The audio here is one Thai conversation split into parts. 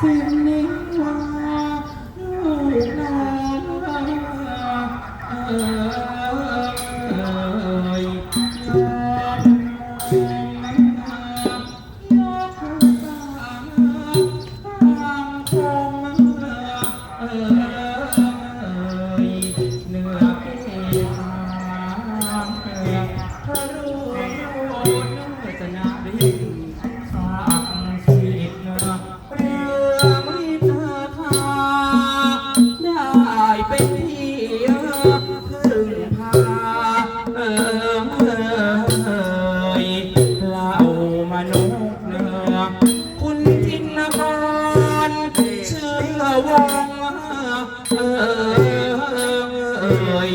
Sing me why. วเอ่ย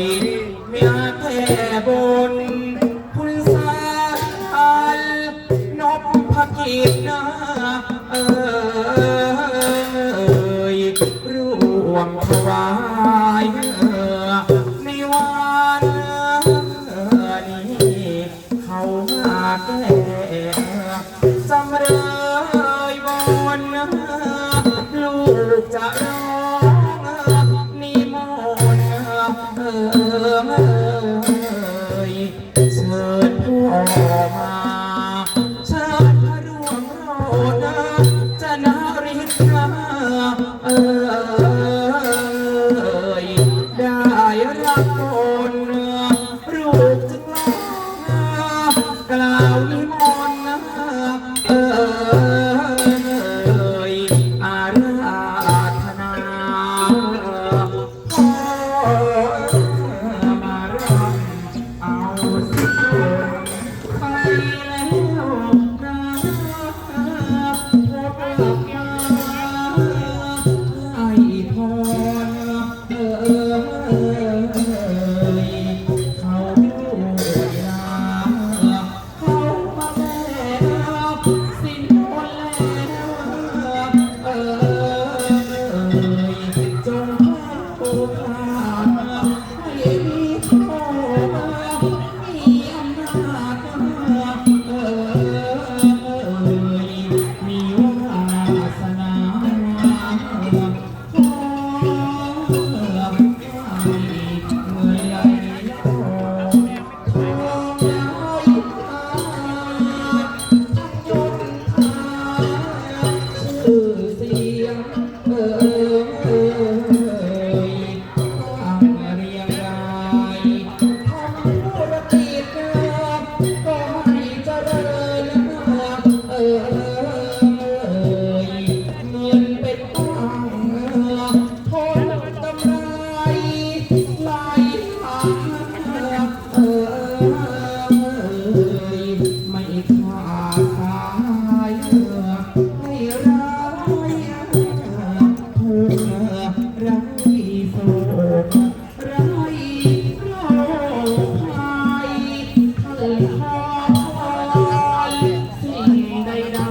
เมียแท่บนคุณซันนบพกิจนาเอ่ร่วมถวายใวันนี้เขาแก่ จะร้องนิมนต์เอ่ยเชิญพ่อมา Hare Ram.